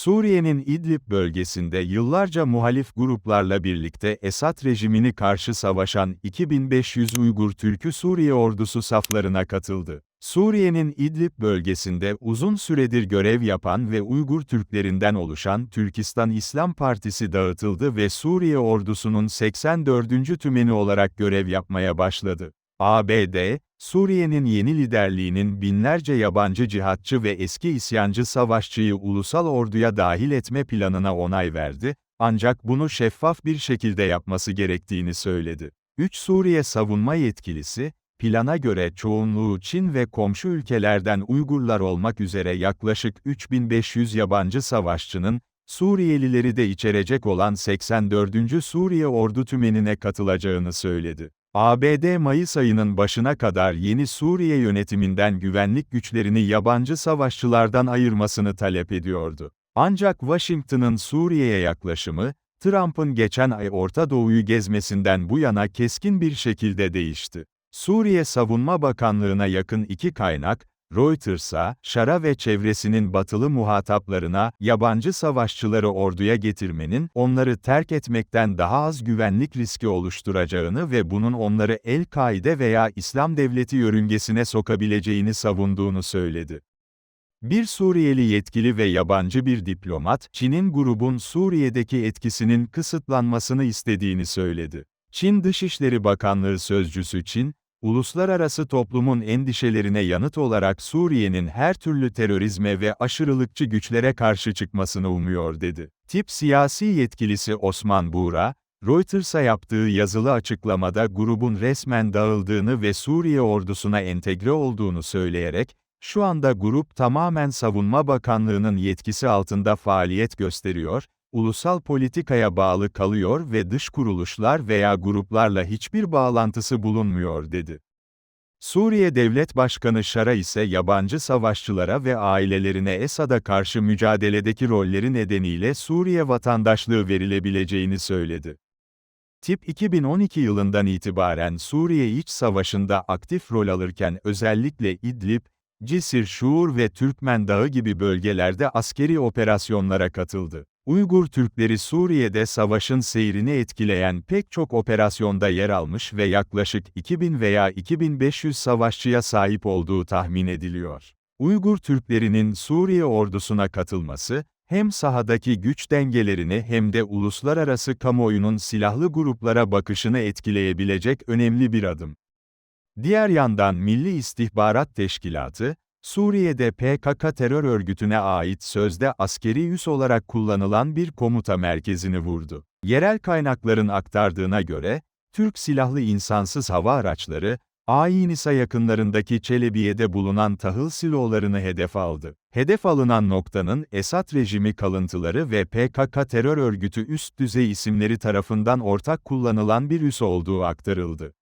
Suriye'nin İdlib bölgesinde yıllarca muhalif gruplarla birlikte Esad rejimini karşı savaşan 2500 Uygur Türk'ü Suriye ordusu saflarına katıldı. Suriye'nin İdlib bölgesinde uzun süredir görev yapan ve Uygur Türklerinden oluşan Türkistan İslam Partisi dağıtıldı ve Suriye ordusunun 84. tümeni olarak görev yapmaya başladı. ABD, Suriye'nin yeni liderliğinin binlerce yabancı cihatçı ve eski isyancı savaşçıyı ulusal orduya dahil etme planına onay verdi, ancak bunu şeffaf bir şekilde yapması gerektiğini söyledi. 3 Suriye savunma yetkilisi, plana göre çoğunluğu Çin ve komşu ülkelerden Uygurlar olmak üzere yaklaşık 3500 yabancı savaşçının, Suriyelileri de içerecek olan 84. Suriye Ordu Tümeni'ne katılacağını söyledi. ABD Mayıs ayının başına kadar yeni Suriye yönetiminden güvenlik güçlerini yabancı savaşçılardan ayırmasını talep ediyordu. Ancak Washington'ın Suriye'ye yaklaşımı, Trump'ın geçen ay Orta Doğu'yu gezmesinden bu yana keskin bir şekilde değişti. Suriye Savunma Bakanlığı'na yakın iki kaynak, Reuters'a, Şara ve çevresinin batılı muhataplarına, yabancı savaşçıları orduya getirmenin, onları terk etmekten daha az güvenlik riski oluşturacağını ve bunun onları El-Kaide veya İslam Devleti yörüngesine sokabileceğini savunduğunu söyledi. Bir Suriyeli yetkili ve yabancı bir diplomat, Çin'in grubun Suriye'deki etkisinin kısıtlanmasını istediğini söyledi. Çin Dışişleri Bakanlığı sözcüsü Çin, uluslararası toplumun endişelerine yanıt olarak Suriye'nin her türlü terörizme ve aşırılıkçı güçlere karşı çıkmasını umuyor dedi. Tip siyasi yetkilisi Osman Buğra, Reuters'a yaptığı yazılı açıklamada grubun resmen dağıldığını ve Suriye ordusuna entegre olduğunu söyleyerek, şu anda grup tamamen Savunma Bakanlığı'nın yetkisi altında faaliyet gösteriyor, ulusal politikaya bağlı kalıyor ve dış kuruluşlar veya gruplarla hiçbir bağlantısı bulunmuyor dedi. Suriye Devlet Başkanı Şara ise yabancı savaşçılara ve ailelerine Esad'a karşı mücadeledeki rolleri nedeniyle Suriye vatandaşlığı verilebileceğini söyledi. Tip 2012 yılından itibaren Suriye İç Savaşı'nda aktif rol alırken özellikle İdlib, Cisir Şuur ve Türkmen Dağı gibi bölgelerde askeri operasyonlara katıldı. Uygur Türkleri Suriye'de savaşın seyrini etkileyen pek çok operasyonda yer almış ve yaklaşık 2000 veya 2500 savaşçıya sahip olduğu tahmin ediliyor. Uygur Türklerinin Suriye ordusuna katılması, hem sahadaki güç dengelerini hem de uluslararası kamuoyunun silahlı gruplara bakışını etkileyebilecek önemli bir adım. Diğer yandan Milli İstihbarat Teşkilatı, Suriye'de PKK terör örgütüne ait sözde askeri üs olarak kullanılan bir komuta merkezini vurdu. Yerel kaynakların aktardığına göre, Türk silahlı insansız hava araçları, Aynisa yakınlarındaki Çelebiye'de bulunan tahıl silolarını hedef aldı. Hedef alınan noktanın Esad rejimi kalıntıları ve PKK terör örgütü üst düzey isimleri tarafından ortak kullanılan bir üs olduğu aktarıldı.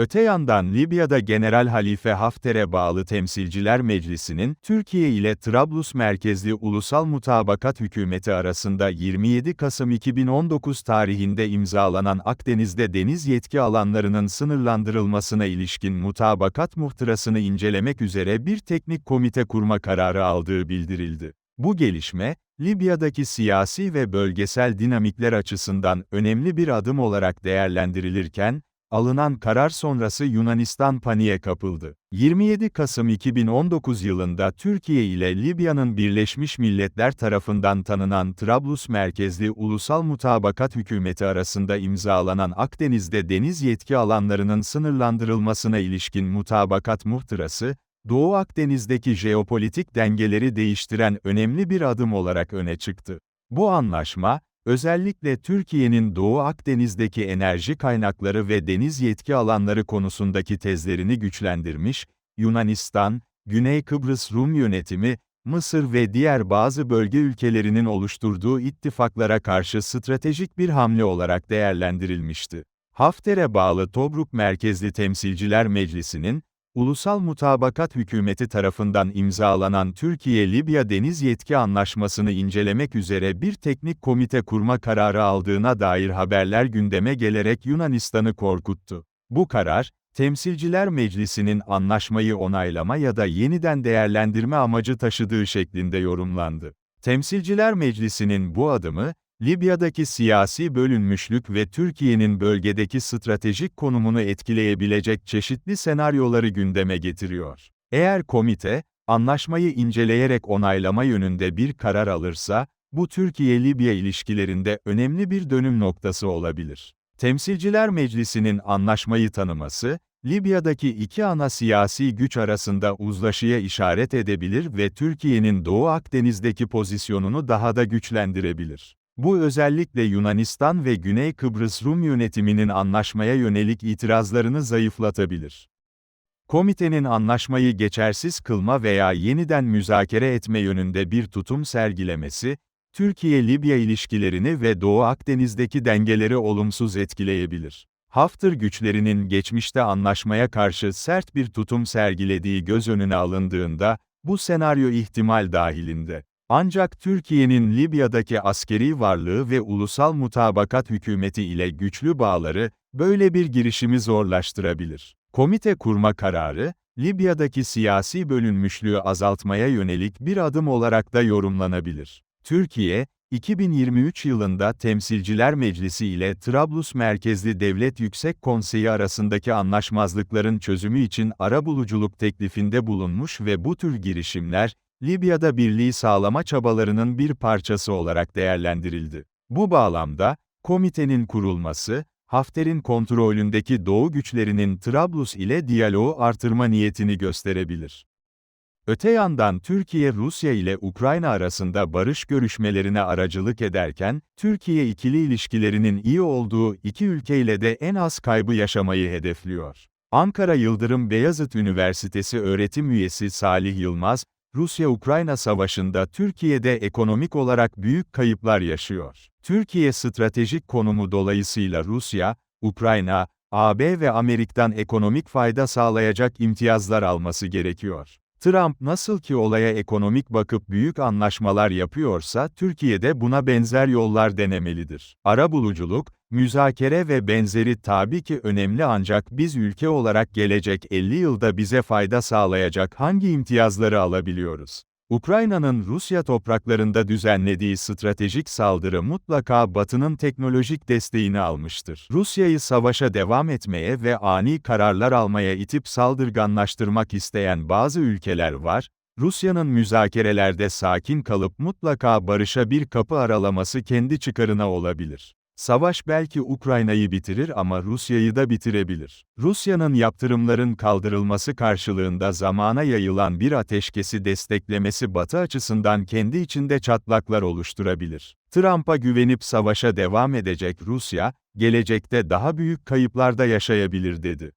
Öte yandan Libya'da General Halife Hafter'e bağlı Temsilciler Meclisi'nin, Türkiye ile Trablus merkezli Ulusal Mutabakat Hükümeti arasında 27 Kasım 2019 tarihinde imzalanan Akdeniz'de deniz yetki alanlarının sınırlandırılmasına ilişkin mutabakat muhtırasını incelemek üzere bir teknik komite kurma kararı aldığı bildirildi. Bu gelişme, Libya'daki siyasi ve bölgesel dinamikler açısından önemli bir adım olarak değerlendirilirken, Alınan karar sonrası Yunanistan paniğe kapıldı. 27 Kasım 2019 yılında Türkiye ile Libya'nın Birleşmiş Milletler tarafından tanınan Trablus merkezli Ulusal Mutabakat Hükümeti arasında imzalanan Akdeniz'de deniz yetki alanlarının sınırlandırılmasına ilişkin mutabakat muhtırası, Doğu Akdeniz'deki jeopolitik dengeleri değiştiren önemli bir adım olarak öne çıktı. Bu anlaşma, Özellikle Türkiye'nin Doğu Akdeniz'deki enerji kaynakları ve deniz yetki alanları konusundaki tezlerini güçlendirmiş, Yunanistan, Güney Kıbrıs Rum yönetimi, Mısır ve diğer bazı bölge ülkelerinin oluşturduğu ittifaklara karşı stratejik bir hamle olarak değerlendirilmişti. Hafter'e bağlı Tobruk merkezli Temsilciler Meclisi'nin, Ulusal Mutabakat Hükümeti tarafından imzalanan Türkiye-Libya Deniz Yetki Anlaşması'nı incelemek üzere bir teknik komite kurma kararı aldığına dair haberler gündeme gelerek Yunanistan'ı korkuttu. Bu karar, Temsilciler Meclisi'nin anlaşmayı onaylama ya da yeniden değerlendirme amacı taşıdığı şeklinde yorumlandı. Temsilciler Meclisi'nin bu adımı, Libya'daki siyasi bölünmüşlük ve Türkiye'nin bölgedeki stratejik konumunu etkileyebilecek çeşitli senaryoları gündeme getiriyor. Eğer komite, anlaşmayı inceleyerek onaylama yönünde bir karar alırsa, bu Türkiye-Libya ilişkilerinde önemli bir dönüm noktası olabilir. Temsilciler Meclisi'nin anlaşmayı tanıması, Libya'daki iki ana siyasi güç arasında uzlaşıya işaret edebilir ve Türkiye'nin Doğu Akdeniz'deki pozisyonunu daha da güçlendirebilir. Bu özellikle Yunanistan ve Güney Kıbrıs Rum yönetiminin anlaşmaya yönelik itirazlarını zayıflatabilir. Komitenin anlaşmayı geçersiz kılma veya yeniden müzakere etme yönünde bir tutum sergilemesi, Türkiye-Libya ilişkilerini ve Doğu Akdeniz'deki dengeleri olumsuz etkileyebilir. Hafter güçlerinin geçmişte anlaşmaya karşı sert bir tutum sergilediği göz önüne alındığında, bu senaryo ihtimal dahilinde. Ancak Türkiye'nin Libya'daki askeri varlığı ve ulusal mutabakat hükümeti ile güçlü bağları, böyle bir girişimi zorlaştırabilir. Komite kurma kararı, Libya'daki siyasi bölünmüşlüğü azaltmaya yönelik bir adım olarak da yorumlanabilir. Türkiye, 2023 yılında Temsilciler Meclisi ile Trablus merkezli Devlet Yüksek Konseyi arasındaki anlaşmazlıkların çözümü için arabuluculuk teklifinde bulunmuş ve bu tür girişimler, Libya'da birliği sağlama çabalarının bir parçası olarak değerlendirildi. Bu bağlamda, komitenin kurulması, Hafter'in kontrolündeki Doğu güçlerinin Trablus ile diyaloğu artırma niyetini gösterebilir. Öte yandan Türkiye Rusya ile Ukrayna arasında barış görüşmelerine aracılık ederken, Türkiye ikili ilişkilerinin iyi olduğu iki ülkeyle de en az kaybı yaşamayı hedefliyor. Ankara Yıldırım Beyazıt Üniversitesi öğretim üyesi Salih Yılmaz, Rusya-Ukrayna savaşında Türkiye'de ekonomik olarak büyük kayıplar yaşıyor. Türkiye stratejik konumu dolayısıyla Rusya, Ukrayna, AB ve Amerika'dan ekonomik fayda sağlayacak imtiyazlar alması gerekiyor. Trump nasıl ki olaya ekonomik bakıp büyük anlaşmalar yapıyorsa Türkiye'de buna benzer yollar denemelidir. Arabuluculuk, müzakere ve benzeri tabii ki önemli ancak biz ülke olarak gelecek 50 yılda bize fayda sağlayacak hangi imtiyazları alabiliyoruz? Ukrayna'nın Rusya topraklarında düzenlediği stratejik saldırı mutlaka Batı'nın teknolojik desteğini almıştır. Rusya'yı savaşa devam etmeye ve ani kararlar almaya itip saldırganlaştırmak isteyen bazı ülkeler var, Rusya'nın müzakerelerde sakin kalıp mutlaka barışa bir kapı aralaması kendi çıkarına olabilir. Savaş belki Ukrayna'yı bitirir ama Rusya'yı da bitirebilir. Rusya'nın yaptırımların kaldırılması karşılığında zamana yayılan bir ateşkesi desteklemesi Batı açısından kendi içinde çatlaklar oluşturabilir. Trump'a güvenip savaşa devam edecek Rusya, gelecekte daha büyük kayıplarda yaşayabilir dedi.